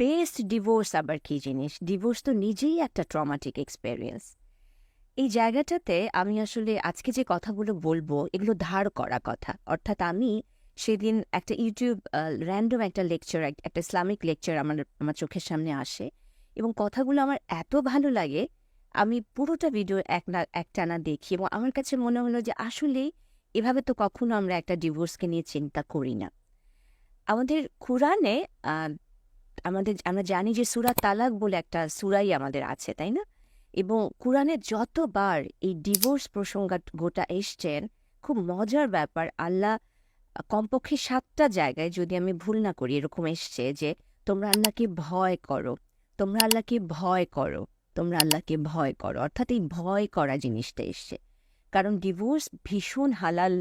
Best divorce আবার কি জিনিস? ডিভোর্স তো নিজেই একটা ট্রমাটিক এক্সপেরিয়েন্স এই জায়গাটাতে আমি আসলে আজকে যে কথাগুলো বলব, এগুলো ধার করা কথা। অর্থাৎ আমি সেদিন একটা ইউটিউব র্যান্ডম একটা লেকচার একটা ইসলামিক লেকচার আমার আমার চোখের সামনে আসে এবং কথাগুলো আমার এত ভালো লাগে, আমি পুরোটা ভিডিও এক না, একটানা দেখি এবং আমার কাছে মনে হলো যে আসলে এভাবে তো কখনো আমরা একটা ডিভোর্সকে নিয়ে চিন্তা করি না। আমাদের কোরআনে আমাদের, আমরা জানি যে সুরা তালাক বলে একটা সুরাই আমাদের আছে, তাই না? এবং কোরআনে যতবার এই ডিভোর্স প্রসঙ্গ গোটা এসছেন, খুব মজার ব্যাপার, আল্লাহ কমপক্ষে সাতটা জায়গায় যদি আমি ভুল না করি, এরকম এসছে যে তোমরা আল্লাহকে ভয় করো, তোমরা আল্লাহকে ভয় করো, তোমরা আল্লাহকে ভয় করো। অর্থাৎ এই ভয় করা জিনিসটা এসছে। কারণ ডিভোর্স ভীষণ হালাল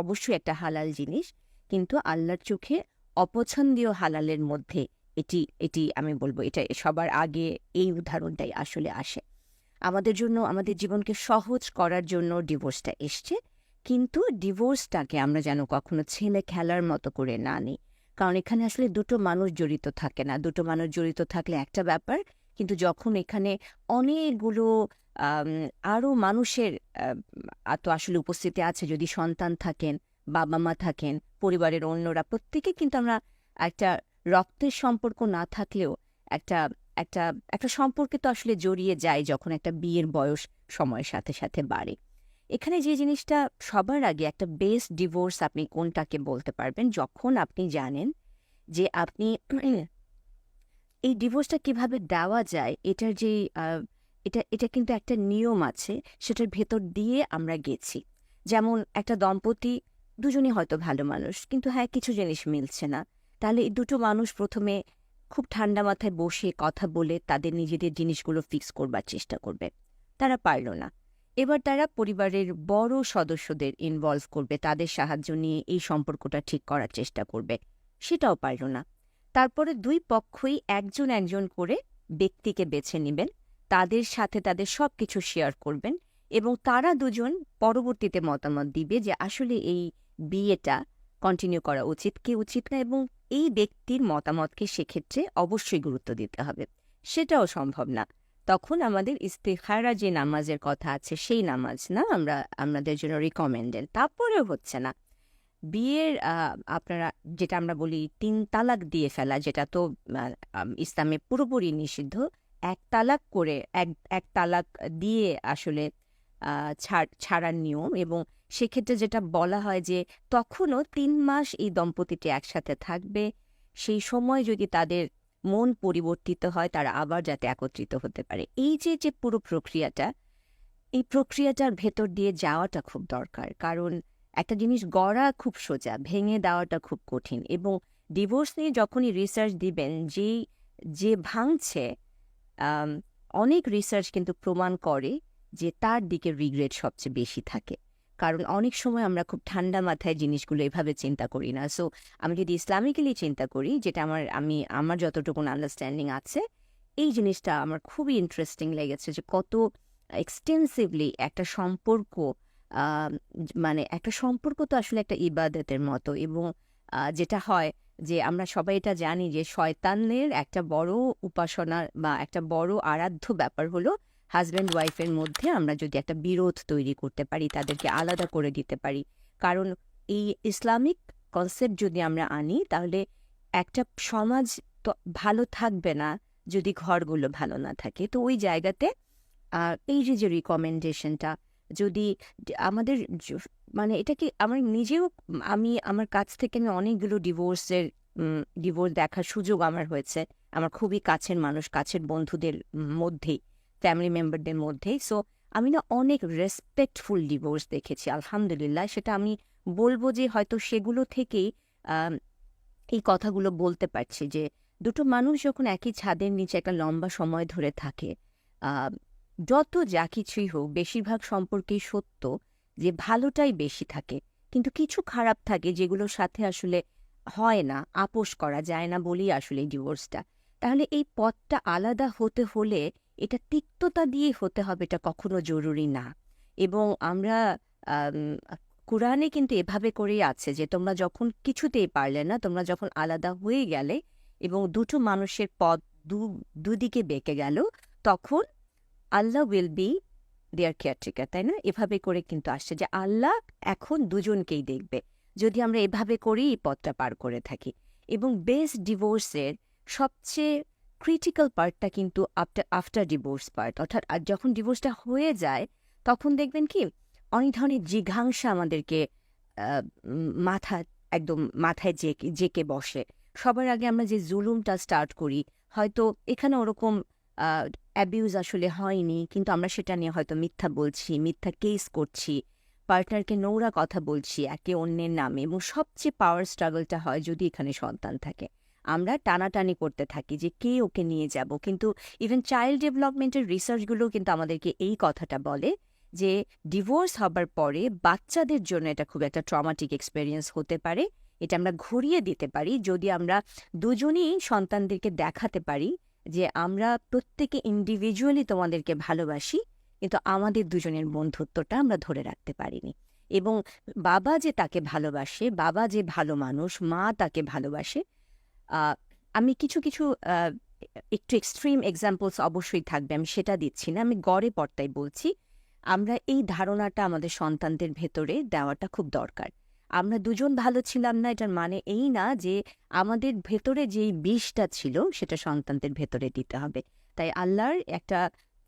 অবশ্যই একটা হালাল জিনিস, কিন্তু আল্লাহর চোখে অপছন্দীয় হালালের মধ্যে এটি এটি আমি বলব, এটা সবার আগে এই উদাহরণটাই আসলে আসে। আমাদের জন্য, আমাদের জীবনকে সহজ করার জন্য ডিভোর্সটা এসছে। কিন্তু ডিভোর্সটাকে আমরা যেন কখনো ছেলে খেলার মতো করে না নিই। কারণ এখানে আসলে দুটো মানুষ জড়িত থাকে না। দুটো মানুষ জড়িত থাকলে একটা ব্যাপার, কিন্তু যখন এখানে অনেকগুলো আরও মানুষের তো আসলে উপস্থিতি আছে, যদি সন্তান থাকেন বাবা মা থাকেন, পরিবারের অন্যরা, প্রত্যেকে কিন্তু আমরা একটা রক্তের সম্পর্ক না থাকলেও একটা একটা একটা সম্পর্কে তো আসলে জড়িয়ে যায় যখন একটা বিয়ের বয়স সময়ের সাথে সাথে বাড়ে। এখানে যে জিনিসটা সবার আগে একটা বেস্ট ডিভোর্স আপনি কোনটাকে বলতে পারবেন, যখন আপনি জানেন যে আপনি এই ডিভোর্সটা কীভাবে দেওয়া যায়, এটার যে এটা এটা কিন্তু একটা নিয়ম আছে, সেটার ভেতর দিয়ে আমরা গেছি। যেমন একটা দম্পতি, দুজনই হয়তো ভালো মানুষ, কিন্তু হ্যাঁ কিছু জিনিস মিলছে না। তাহলে এই দুটো মানুষ প্রথমে খুব ঠান্ডা মাথায় বসে কথা বলে তাদের নিজেদের জিনিসগুলো ফিক্স করবার চেষ্টা করবে। তারা পারল না। এবার তারা পরিবারের বড় সদস্যদের ইনভলভ করবে, তাদের সাহায্য নিয়ে এই সম্পর্কটা ঠিক করার চেষ্টা করবে। সেটাও পারল না। তারপরে দুই পক্ষই একজন একজন করে ব্যক্তিকে বেছে নেবেন, তাদের সাথে তাদের সব কিছু শেয়ার করবেন এবং তারা দুজন পরবর্তীতে মতামত দিবে যে আসলে এই বিয়েটা কন্টিনিউ করা উচিত কি উচিত না এবং এই ব্যক্তির মতামতকে সেক্ষেত্রে অবশ্যই গুরুত্ব দিতে হবে। সেটাও সম্ভব না। তখন আমাদের ইস্তেখারা যে নামাজের কথা আছে, সেই নামাজ না আমরা, আমাদের জন্য রিকমেন্ডেড তারপরেও হচ্ছে না। বিয়ের আপনারা যেটা আমরা বলি তিন তালাক দিয়ে ফেলা, যেটা তো ইসলামে পুরোপুরি নিষিদ্ধ। এক তালাক করে, এক এক তালাক দিয়ে আসলে ছাড়ার নিয়ম এবং সেক্ষেত্রে যেটা বলা হয় যে তখনও তিন মাস এই দম্পতিটি একসাথে থাকবে। সেই সময় যদি তাদের মন পরিবর্তিত হয় তারা আবার যাতে একত্রিত হতে পারে। এই যে যে পুরো প্রক্রিয়াটা, এই প্রক্রিয়াটার ভেতর দিয়ে যাওয়াটা খুব দরকার। কারণ একটা জিনিস গড়া খুব সোজা, ভেঙে দেওয়াটা খুব কঠিন এবং ডিভোর্স নিয়ে যখনই রিসার্চ দিবেন, যেই, যে ভাঙছে অনেক রিসার্চ কিন্তু প্রমাণ করে যে তার দিকে রিগ্রেট সবচেয়ে বেশি থাকে। কারণ অনেক সময় আমরা খুব ঠান্ডা মাথায় জিনিসগুলো এভাবে চিন্তা করি না। সো আমি যদি ইসলামিক্যালি চিন্তা করি, যেটা আমার, আমি, আমার যতটুকু আন্ডারস্ট্যান্ডিং আছে, এই জিনিসটা আমার খুবই ইন্টারেস্টিং লেগেছে যে কত এক্সটেন্সিভলি একটা সম্পর্ক মানে একটা সম্পর্ক তো আসলে একটা ইবাদতের মতো। এবং যেটা হয় যে আমরা সবাই এটা জানি যে শয়তানের একটা বড় উপাসনা বা একটা বড় আরাধ্য ব্যাপার হলো হাজব্যান্ড ওয়াইফের মধ্যে আমরা যদি একটা বিরোধ তৈরি করতে পারি, তাদেরকে আলাদা করে দিতে পারি। কারণ এই ইসলামিক কনসেপ্ট যদি আমরা আনি, তাহলে একটা সমাজ তো ভালো থাকবে না যদি ঘরগুলো ভালো না থাকে। তো ওই জায়গাতে এই যে যে রিকমেন্ডেশনটা যদি আমাদের মানে এটা কি আমার নিজেও, আমি, আমার কাছ থেকে আমি অনেকগুলো ডিভোর্সের ডিভোর্স দেখার সুযোগ আমার হয়েছে। আমার খুবই কাছের মানুষ, কাছের বন্ধুদের মধ্যেই। ফ্যামিলি মেম্বারদের মধ্যেই সো আমি না অনেক রেসপেক্টফুল ডিভোর্স দেখেছি, আলহামদুলিল্লাহ। সেটা আমি বলব যে হয়তো সেগুলো থেকেই এই কথাগুলো বলতে পারছি যে দুটো মানুষ যখন একই ছাদের নিচে একটা লম্বা সময় ধরে থাকে যত যা কিছুই হোক, বেশিরভাগ সম্পর্কেই সত্য যে ভালোটাই বেশি থাকে। কিন্তু কিছু খারাপ থাকে যেগুলোর সাথে আসলে হয় না, আপোষ করা যায় না বলেই আসলে ডিভোর্সটা তাহলে এই পথটা আলাদা হতে হলে এটা তিক্ততা দিয়ে হতে হবে এটা কখনো জরুরি না। এবং আমরা আম, কোরআনে কিন্তু এভাবে করেই আছে যে তোমরা যখন কিছুতেই পারলে না তোমরা যখন আলাদা হয়ে গেলে এবং দুটো মানুষের পথ দু দুদিকে বেঁকে গেল তখন Allah will be their caretaker তাই না? এভাবে করে কিন্তু আসছে যে আল্লাহ এখন দুজনকেই দেখবে। যদি আমরা এভাবে করেই এই পথটা পার করে থাকি। এবং বেস্ট ডিভোর্সের সবচেয়ে ক্রিটিক্যাল পার্টটা কিন্তু আফটার আফটার ডিভোর্স পার্ট অর্থাৎ আর যখন ডিভোর্সটা হয়ে যায়, তখন দেখবেন কি, অনেক ধরনের জিঘাংসা আমাদেরকে মাথা, একদম মাথায় জেকে জেকে বসে। সবার আগে আমরা যে জুলুমটা স্টার্ট করি, হয়তো এখানে ওরকম অ্যাবিউজ আসলে হয়নি, কিন্তু আমরা সেটা নিয়ে হয়তো মিথ্যা বলছি, মিথ্যা কেস করছি পার্টনারকে নোংরা কথা বলছি, একে অন্যের নামে, এবং সবচেয়ে পাওয়ার স্ট্রাগলটা হয় যদি এখানে সন্তান থাকে। আমরা টানাটানি করতে থাকি যে কে ওকে নিয়ে যাব। কিন্তু ইভেন চাইল্ড ডেভেলপমেন্টের রিসার্চগুলো কিন্তু আমাদেরকে এই কথাটা বলে যে ডিভোর্স হবার পরে বাচ্চাদের জন্য এটা খুব একটা ট্রমাটিক এক্সপেরিয়েন্স হতে পারে। এটা আমরা ঘুরিয়ে দিতে পারি। যদি আমরা দুজনেই সন্তানদেরকে দেখাতে পারি যে আমরা প্রত্যেকে ইন্ডিভিজুয়ালি তোমাদেরকে ভালোবাসি, কিন্তু আমাদের দুজনের বন্ধুত্বটা আমরা ধরে রাখতে পারিনি। এবং বাবা যে তাকে ভালোবাসে, বাবা যে ভালো মানুষ, মা তাকে ভালোবাসে আমি কিছু কিছু একটু এক্সট্রিম এক্সাম্পলস অবশ্যই থাকবে, আমি সেটা দিচ্ছি না, আমি গড়ে পর্তায় বলছি। আমরা এই ধারণাটা আমাদের সন্তানদের ভেতরে দেওয়াটা খুব দরকার। আমরা দুজন ভালো ছিলাম না, এটার মানে এই না যে আমাদের ভেতরে যেই বিষটা ছিল, সেটা সন্তানদের ভেতরে দিতে হবে। তাই আল্লাহর একটা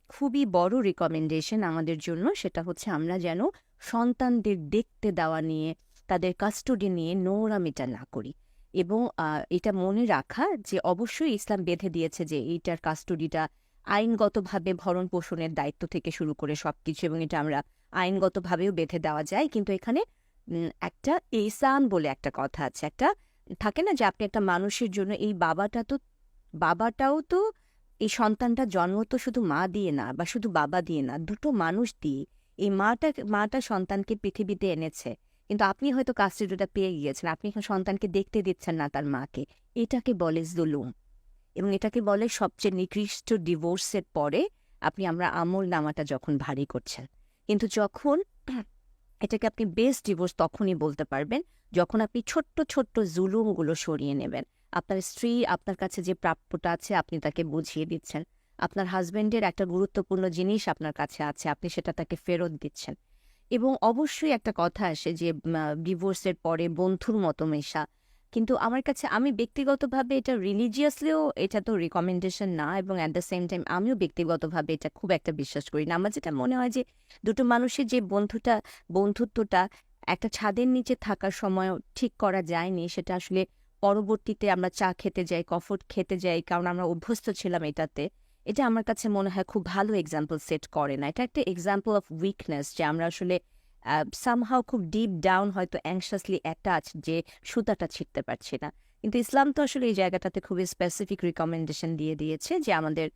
খুবই বড় রিকমেন্ডেশন আমাদের জন্য, সেটা হচ্ছে আমরা যেন সন্তানদের দেখতে দেওয়া নিয়ে, তাদের কাস্টডি নিয়ে নোংরামিটা না করি। এবং এটা মনে রাখা যে অবশ্যই ইসলাম বেঁধে দিয়েছে যে এইটার কাস্টডিটা আইনগতভাবে ভরণ পোষণের দায়িত্ব থেকে শুরু করে সবকিছু এবং এটা আমরা আইনগতভাবেও বেঁধে দেওয়া যায়। কিন্তু এখানে একটা এসান বলে একটা কথা আছে। একটা থাকে না যে আপনি একটা মানুষের জন্য এই বাবাটা তো, বাবাটাও তো এই সন্তানটা জন্ম তো শুধু মা দিয়ে না বা শুধু বাবা দিয়ে না, দুটো মানুষ দিয়ে এই মাটা মাটা সন্তানকে পৃথিবীতে এনেছে। কিন্তু আপনি হয়তো কাস্টডিটা পেয়ে গিয়েছেন। আপনি এখন সন্তানকে দেখতে দিচ্ছেন না তার মাকে। এটাকে বলে জুলুম। এবং এটাকে বলে সবচেয়ে নিকৃষ্ট ডিভোর্সের পরে আপনি আমরা আমল নামাটা যখন ভারী করছেন। কিন্তু যখন এটাকে আপনি বেস্ট ডিভোর্স তখনই বলতে পারবেন, যখন আপনি ছোট্ট ছোট্ট জুলুমগুলো সরিয়ে নেবেন। আপনার স্ত্রী আপনার কাছে যে প্রাপ্যটা আছে, আপনি তাকে বুঝিয়ে দিচ্ছেন। আপনার হাজবেন্ডের একটা গুরুত্বপূর্ণ জিনিস আপনার কাছে আছে, আপনি সেটা তাকে ফেরত দিচ্ছেন। এবং অবশ্যই একটা কথা আসে যে ডিভোর্সের পরে বন্ধুর মতো মেশা। কিন্তু আমার কাছে, আমি ব্যক্তিগতভাবে এটা রিলিজিয়াসলিও এটা তো রিকমেন্ডেশন না এবং অ্যাট দ্য সেম টাইম আমিও ব্যক্তিগতভাবে এটা খুব একটা বিশ্বাস করি না। আমার যেটা মনে হয় যে, দুটো মানুষের যে বন্ধুটা, বন্ধুত্বটা একটা ছাদের নিচে থাকার সময় ঠিক করা যায়নি। সেটা আসলে পরবর্তীতে আমরা চা খেতে যাই কফট খেতে যাই, কারণ আমরা অভ্যস্ত ছিলাম এটাতে। এটা আমার কাছে মনে হয় খুব ভালো এক্সাম্পল সেট করে না। এটা একটা এক্সাম্পল অফ উইকনেস যে আমরা আসলে সামহাও খুব ডিপ ডাউন হয়তো অ্যাংশাসলি অ্যাটাচ যে সুতাটা ছিঁড়তে পারছি না। কিন্তু ইসলাম তো আসলে এই জায়গাটাতে খুবই স্পেসিফিক রিকমেন্ডেশন দিয়ে দিয়েছে যে আমাদের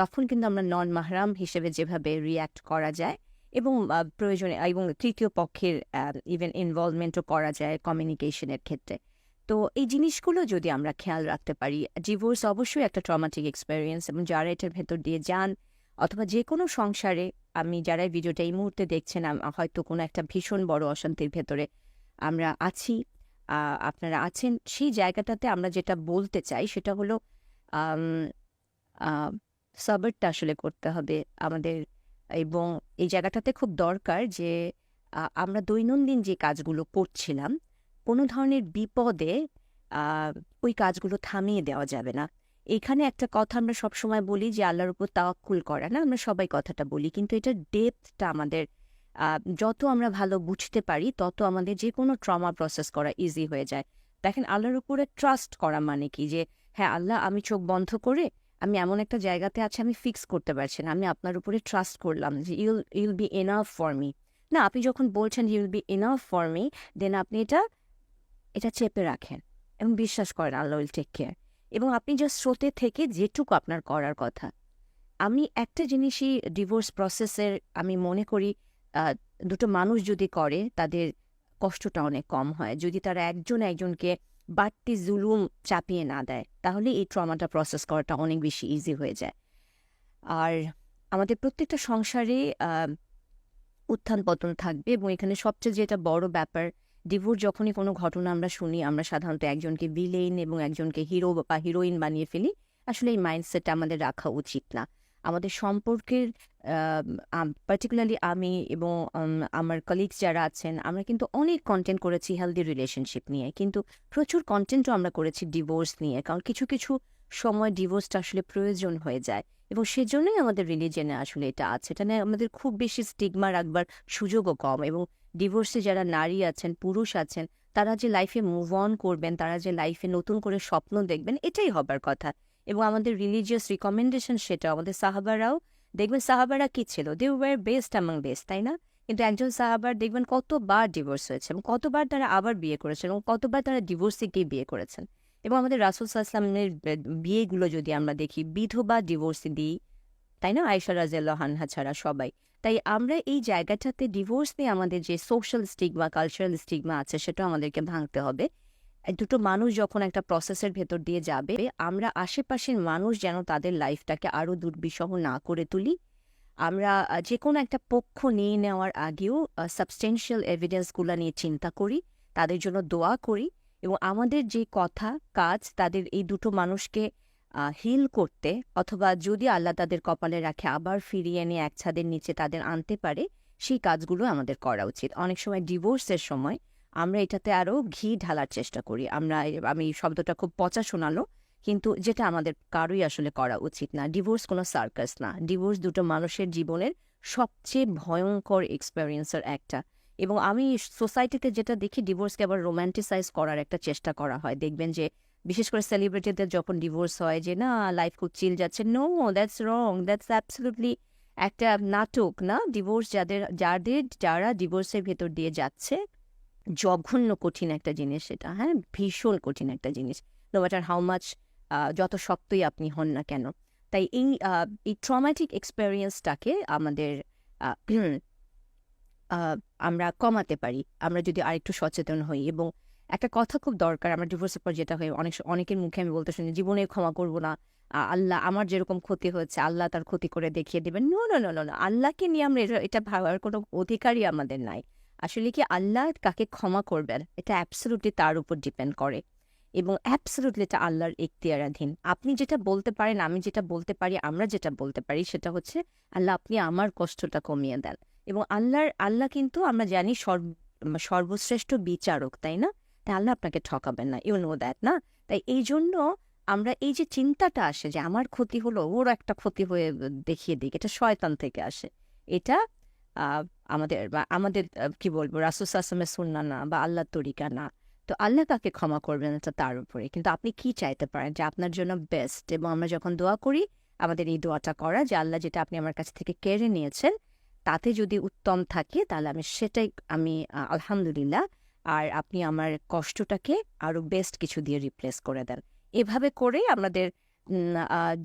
তখন কিন্তু আমরা নন মাহরাম হিসেবে যেভাবে রিয়্যাক্ট করা যায় এবং প্রয়োজনে, এবং তৃতীয় পক্ষের ইভেন ইনভলভমেন্টও করা যায় কমিউনিকেশনের ক্ষেত্রে। তো এই জিনিসগুলো যদি আমরা খেয়াল রাখতে পারি ডিভোর্স অবশ্যই একটা ট্রমাটিক এক্সপেরিয়েন্স এবং যারা এটার ভেতর দিয়ে যান অথবা যে কোনো সংসারে, আমি যারা ভিডিওটা এই মুহূর্তে দেখছেন হয়তো কোনো একটা ভীষণ বড় অশান্তির ভেতরে আমরা আছি আপনারা আছেন, সেই জায়গাটাতে আমরা যেটা বলতে চাই সেটা হলো সাবারটা আসলে করতে হবে আমাদের এবং এই জায়গাটাতে খুব দরকার যে আমরা দৈনন্দিন যে কাজগুলো করছিলাম কোনো ধরনের বিপদে ওই কাজগুলো থামিয়ে দেওয়া যাবে না। এখানে একটা কথা আমরা সবসময় বলি যে, আল্লাহর উপর তাওয়াক্কুল করা, না? আমরা সবাই কথাটা বলি। কিন্তু এটা ডেপথটা আমাদের যত আমরা ভালো বুঝতে পারি, তত আমাদের যে কোনো ট্রমা প্রসেস করা ইজি হয়ে যায়। দেখেন, আল্লাহর উপরে ট্রাস্ট করা মানে কি? যে হ্যাঁ আল্লাহ, আমি চোখ বন্ধ করে, আমি এমন একটা জায়গাতে আছি, আমি ফিক্স করতে পারছি না। আমি আপনার উপরে ট্রাস্ট করলাম যে you'll you'll be enough for me না, আপনি যখন বলছেন you'll be enough for me then আপনি এটা এটা চেপে রাখেন এবং বিশ্বাস করেন আল্লাহ উইল টেক কেয়ার এবং আপনি জাস্ট স্রোতে থেকে যেটুকু আপনার করার কথা। আমি একটা জিনিসই ডিভোর্স প্রসেসের আমি মনে করি দুটো মানুষ যদি করে, তাদের কষ্টটা অনেক কম হয়। যদি তারা একজন একজনকে বাড়তি জুলুম চাপিয়ে না দেয়, তাহলে এই ট্রমাটা প্রসেস করাটা অনেক বেশি ইজি হয়ে যায়। আর আমাদের প্রত্যেকটা সংসারে উত্থান পতন থাকবে এবং এখানে সবচেয়ে যেটা বড় ব্যাপার ডিভোর্স যখনই কোনো ঘটনা আমরা শুনি, আমরা সাধারণত একজনকে ভিলেন এবং একজনকে হিরো বা হিরোইন বানিয়ে ফেলি। আসলে এই মাইন্ডসেটটা আমাদের রাখা উচিত না। আমাদের সম্পর্কের পার্টিকুলারলি আমি এবং আমার কলিগস যারা আছেন, আমরা কিন্তু অনেক কন্টেন্ট করেছি হেলদি রিলেশনশিপ নিয়ে। কিন্তু প্রচুর কন্টেন্টও আমরা করেছি ডিভোর্স নিয়ে। কারণ কিছু কিছু সময় ডিভোর্সটা আসলে প্রয়োজন হয়ে যায়। এবং সেজন্যই আমাদের রিলিজনে আসলে এটা আছে। এটা নিয়ে আমাদের খুব বেশি স্টিগমা রাখবার সুযোগও কম। এবং ডিভোর্সে যারা নারী আছেন, পুরুষ আছেন, তারা যে লাইফে মুভ অন করবেন, তারা যে লাইফে নতুন করে স্বপ্ন দেখবেন, এটাই হবার কথা। এবং আমাদের রিলিজিয়াস রিকমেন্ডেশন সেটা আমাদের সাহাবারাও, দেখবেন সাহাবারা কি ছিল? They were best among best তাই না? কিন্তু একজন সাহাবার দেখবেন কতবার ডিভোর্স হয়েছে এবং কতবার তারা আবার বিয়ে করেছেন এবং কতবার তারা ডিভোর্সে গিয়ে বিয়ে করেছেন। এবং আমাদের রাসুল সাল্লামের বিয়েগুলো যদি আমরা দেখি, বিধবা ডিভোর্সে দিই, তাই না? আয়সা রাজিয়াল্লাহ হানহা ছাড়া সবাই। তাই আমরা এই জায়গাটাতে ডিভোর্স নিয়ে আমাদের যে সোশ্যাল স্টিগমা কালচারাল স্টিগমা আছে সেটা আমাদেরকে ভাঙতে হবে। দুটো মানুষ যখন একটা প্রসেসের ভেতর দিয়ে যাবে, আমরা আশেপাশের মানুষ যেন তাদের লাইফটাকে আরও দুর্বিষহ না করে তুলি। আমরা যে কোনো একটা পক্ষ নিয়ে নেওয়ার আগেও সাবস্টেন্সিয়াল এভিডেন্সগুলো নিয়ে চিন্তা করি, তাদের জন্য দোয়া করি এবং আমাদের যে কথা, কাজ, তাদের এই দুটো মানুষকে হিল করতে অথবা যদি আল্লাহ তাদের কপালে রাখে আবার ফিরিয়ে এনে এক ছাদের নিচে তাদের আনতে পারে, সেই কাজগুলো আমাদের করা উচিত। অনেক সময় ডিভোর্সের সময় আমরা এটাতে আরও ঘি ঢালার চেষ্টা করি। আমরা, আমি শব্দটা খুব পচা শোনালো, কিন্তু যেটা আমাদের কারোই আসলে করা উচিত না। ডিভোর্স কোনো সার্কাস না। ডিভোর্স দুটো মানুষের জীবনের সবচেয়ে ভয়ঙ্কর এক্সপেরিয়েন্সের একটা। এবং আমি সোসাইটিতে যেটা দেখি ডিভোর্সকে আবার রোম্যান্টিসাইজ করার একটা চেষ্টা করা হয়। দেখবেন যে বিশেষ করে সেলিব্রিটিদের যখন ডিভোর্স হয় যে, না লাইফ খুব চিল যাচ্ছে। No that's wrong that's absolutely একটা নাটক, না? ডিভোর্স যাদের যাদের, যারা ডিভোর্সের ভেতর দিয়ে যাচ্ছে, জঘন্য কঠিন একটা জিনিস সেটা হ্যাঁ? ভীষণ কঠিন একটা জিনিস নো ম্যাটার হাউ মাচ যত শক্তই আপনি হন না কেন। তাই এই এই ট্রমাটিক এক্সপেরিয়েন্সটাকে আমাদের আমরা কমাতে পারি। আমরা যদি আরেকটু সচেতন হই এবং একটা কথা খুব দরকার আমার ডিভোর্সের পর যেটা হয়, অনেক অনেকের মুখে আমি বলতে শুনি জীবনে ক্ষমা করব না। আল্লাহ, আমার যেরকম ক্ষতি হয়েছে, আল্লাহ তার ক্ষতি করে দেখিয়ে দেবেন। নো নো নো নো আল্লাহকে নিয়ে আমরা এটা- এটা ভাবার কোনো অধিকারই আমাদের নাই। আসলে কি আল্লাহ কাকে ক্ষমা করবেন? এটা অ্যাবসলুটলি তার উপর ডিপেন্ড করে। এবং অ্যাবসলুটলি এটা আল্লাহর এখতিয়ারাধীন আপনি যেটা বলতে পারেন, আমি যেটা বলতে পারি, আমরা যেটা বলতে পারি, সেটা হচ্ছে, আল্লাহ, আপনি আমার কষ্টটা কমিয়ে দেন। এবং আল্লাহর, আল্লাহ কিন্তু আমরা জানি সর্ব- সর্বশ্রেষ্ঠ বিচারক, তাই না? আল্লাহ আপনাকে ঠকাবেন না ইউ নো দ্যাট না? তাই এই জন্য আমরা এই যে চিন্তাটা আসে যে আমার ক্ষতি হলো, ওর একটা ক্ষতি হয়ে দেখিয়ে দিক, এটা শয়তান থেকে আসে। এটা আমাদের, বা আমাদের কি বলব রাসুস আসলামের সুন্না না বা আল্লাহর তরিকা না। তো আল্লাহ কাকে ক্ষমা করবেন এটা তার উপরে। কিন্তু আপনি কি চাইতে পারেন যে আপনার জন্য বেস্ট এবং আমরা যখন দোয়া করি, আমাদের এই দোয়াটা করা যে আল্লাহ যেটা আপনি আমার কাছ থেকে কেড়ে নিয়েছেন, তাতে যদি উত্তম থাকে, তাহলে আমি সেটাই, আমি আলহামদুলিল্লাহ আর আপনি আমার কষ্টটাকে আরও বেস্ট কিছু দিয়ে রিপ্লেস করে দেন। এভাবে করে আমাদের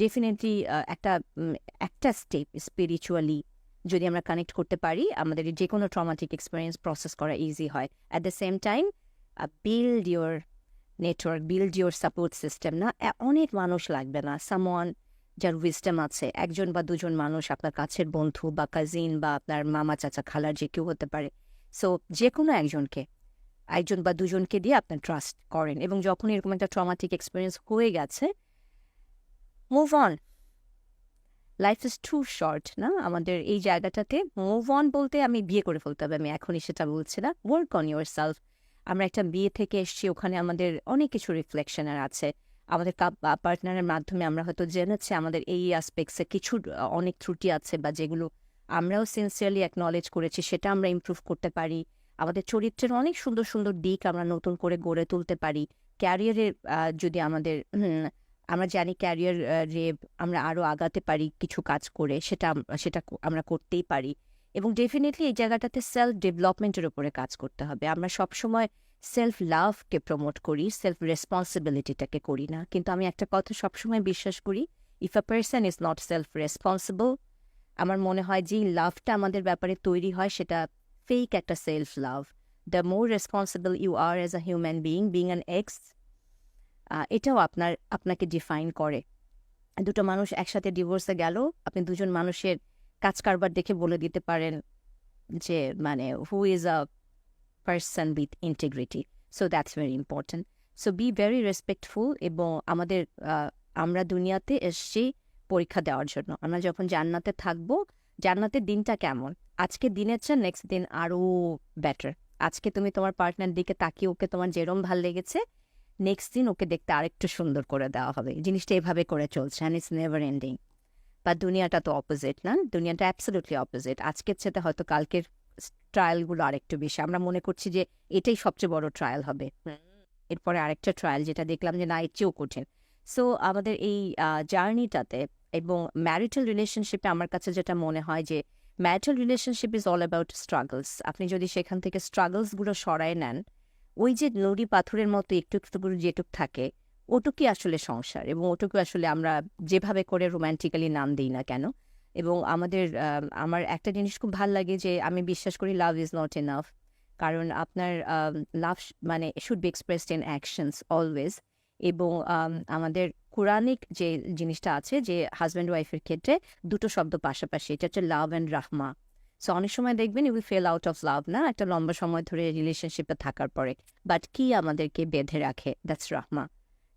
ডেফিনেটলি একটা একটা স্টেপ স্পিরিচুয়ালি যদি আমরা কানেক্ট করতে পারি, আমাদের যে কোনো ট্রমাটিক এক্সপিরিয়েন্স প্রসেস করা ইজি হয়। At the same time build your network build your support system না অনেক মানুষ লাগবে না। সামওয়ান যার উইস্টেম আছে, একজন বা দুজন মানুষ আপনার কাছের বন্ধু বা কাজিন বা আপনার মামা চাচা খালার যে কেউ হতে পারে। সো যে কোনো একজনকে একজন বা দুজনকে দিয়ে আপনার ট্রাস্ট করেন এবং যখন এরকম একটা ট্রমাটিক এক্সপিরিয়েন্স হয়ে গেছে move on life is too short না? আমাদের এই জায়গাটাতে মুভ অন বলতে আমি বিয়ে করে ফেলতে হবে, আমি এখনই সেটা বলছি না। ওয়ার্ক অন ইউর সেলফ আমরা একটা বিয়ে থেকে এসেছি, ওখানে আমাদের অনেক কিছু রিফ্লেকশনের আছে। আমাদের পার্টনারের মাধ্যমে আমরা হয়তো জেনেছি, আমাদের এই অ্যাসপেক্টসে কিছু, অনেক ত্রুটি আছে বা যেগুলো আমরাও সিনসিয়ারলি অ্যাকনলেজ করেছি, সেটা আমরা ইম্প্রুভ করতে পারি। আমাদের চরিত্রের অনেক সুন্দর সুন্দর দিক আমরা নতুন করে গড়ে তুলতে পারি। ক্যারিয়ারের যদি আমাদের আমরা জানি ক্যারিয়ার রে আমরা আরও আগাতে পারি কিছু কাজ করে, সেটা সেটা আমরা করতেই পারি। এবং ডেফিনেটলি এই জায়গাটাতে সেলফ ডেভেলপমেন্টের উপরে কাজ করতে হবে। আমরা সবসময় সেলফ লাভকে প্রমোট করি সেলফ রেসপন্সিবিলিটিটাকে করি না। কিন্তু আমি একটা কথা সবসময় বিশ্বাস করি if a person is not self responsible আমার মনে হয় যে লাভটা আমাদের ব্যাপারে তৈরি হয়, সেটা ফেক একটা self love the more responsible you are as a human being being an ex এটাও আপনার, আপনাকে ডিফাইন করে। দুটো মানুষ একসাথে ডিভোর্সে গেল, আপনি দুজন মানুষের কাজ কারবার দেখে বলে দিতে পারেন যে মানে who is a person with integrity so that's very important so be very respectful এবং আমাদের আমরা দুনিয়াতে এসছি পরীক্ষা দেওয়ার জন্য। আমরা যখন জান্নাতে থাকব জান্নাতের দিনটা কেমন? আজকে দিনের চেয়ে নেক্সট দিন আরও বেটার আজকে তুমি তোমার পার্টনার দিকে তাকিয়ে ওকে তোমার যেরম ভালো লেগেছে নেক্সট দিন ওকে দেখতে আরেকটু সুন্দর করে দেওয়া হবে। জিনিসটা এভাবে করে চলছে অ্যান্ড ইটস নেভার এন্ডিং বা দুনিয়াটা তো অপোজিট না? দুনিয়াটা অ্যাবসলিউটলি অপোজিট আজকের চেয়ে হয়তো কালকের ট্রায়ালগুলো আরেকটু বেশি। আমরা মনে করছি যে এটাই সবচেয়ে বড় ট্রায়াল হবে। এরপরে আরেকটা ট্রায়াল যেটা দেখলাম যে না, এর চেয়েও কঠিন। সো আমাদের এই জার্নিটাতে এবং ম্যারিটাল রিলেশনশিপে আমার কাছে যেটা মনে হয় যে marital relationship is all about struggles আপনি যদি সেখান থেকে স্ট্রাগলসগুলো সরায় নেন, ওই যে নদী পাথরের মতো একটু একটু করে যেটুক থাকে, ওটুকুই আসলে সংসার এবং ওটুকু আসলে আমরা যেভাবে করে রোম্যান্টিক্যালি নাম দিই না কেন? এবং আমাদের আমার একটা জিনিস খুব ভালো লাগে যে, আমি বিশ্বাস করি লাভ ইজ নট এনাফ কারণ আপনার লাভ মানে should be expressed in actions always এবং আমাদের কোরআনিক যে জিনিসটা আছে, যে হাজব্যান্ড ওয়াইফের ক্ষেত্রে দুটো শব্দ পাশাপাশি, এটা হচ্ছে লাভ অ্যান্ড রাহমা সো অনেক সময় দেখবেন we fell out of love না? একটা লম্বা সময় ধরে রিলেশনশিপে থাকার পরে। বাট কি আমাদেরকে বেঁধে রাখে? দ্যাটস রাহমা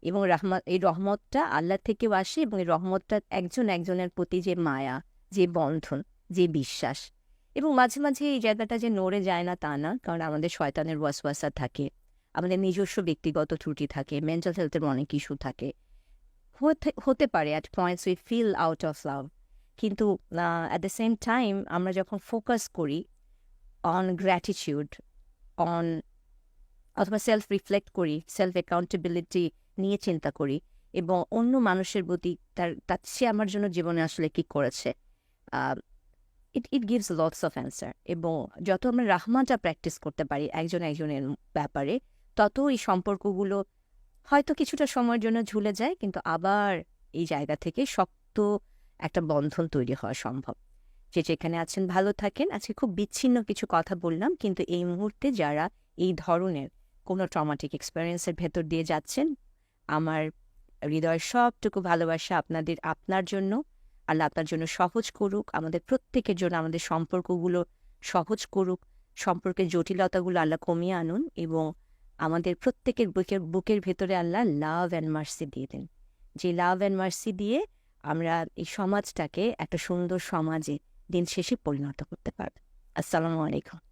এবং রাহমা এই রহমতটা আল্লাহ থেকেও আসে এবং এই রহমতটা একজন একজনের প্রতি যে মায়া, যে বন্ধন, যে বিশ্বাস। এবং মাঝে মাঝে এই জায়গাটা যে নড়ে যায় না তা না, কারণ আমাদের শয়তানের ওয়াসওয়াসা থাকে। আমাদের নিজস্ব ব্যক্তিগত ত্রুটি থাকে মেন্টাল হেলথের অনেক ইস্যু থাকে। হতে পারে at points we feel out of love কিন্তু অ্যাট দ্য সেম টাইম আমরা যখন ফোকাস করি অন গ্র্যাটিটিউড অন অথবা সেলফ রিফ্লেক্ট করি সেলফ অ্যাকাউন্টেবিলিটি নিয়ে চিন্তা করি এবং অন্য মানুষের প্রতি তার তার, সে আমার জন্য জীবনে আসলে কি করেছে it it gives lots of answer এবং যত আমরা রাহমানটা প্র্যাকটিস করতে পারি একজন একজনের ব্যাপারে, তত এই সম্পর্কগুলো হয়তো কিছুটা সময়ের জন্য ঝুলে যায়, কিন্তু আবার এই জায়গা থেকে শক্ত একটা বন্ধন তৈরি হওয়া সম্ভব। যে যেখানে আছেন, ভালো থাকেন। আজকে খুব বিচ্ছিন্ন কিছু কথা বললাম, কিন্তু এই মুহূর্তে যারা এই ধরনের কোনো ট্রমাটিক এক্সপিরিয়েন্সের ভেতর দিয়ে যাচ্ছেন, আমার হৃদয়ের সবটুকু ভালোবাসা আপনাদের, আপনার জন্য। আল্লাহ আপনার জন্য সহজ করুক, আমাদের প্রত্যেকের জন্য আমাদের সম্পর্কগুলো সহজ করুক, সম্পর্কের জটিলতাগুলো আল্লাহ কমিয়ে আনুন এবং আমাদের প্রত্যেকের বুকের বুকের ভেতরে আল্লাহ লাভ অ্যান্ড মার্সি দিয়ে দেন। যে লাভ অ্যান্ড মার্সি দিয়ে আমরা এই সমাজটাকে একটা সুন্দর সমাজে দিন শেষে পরিণত করতে পারব। আসসালামু আলাইকুম।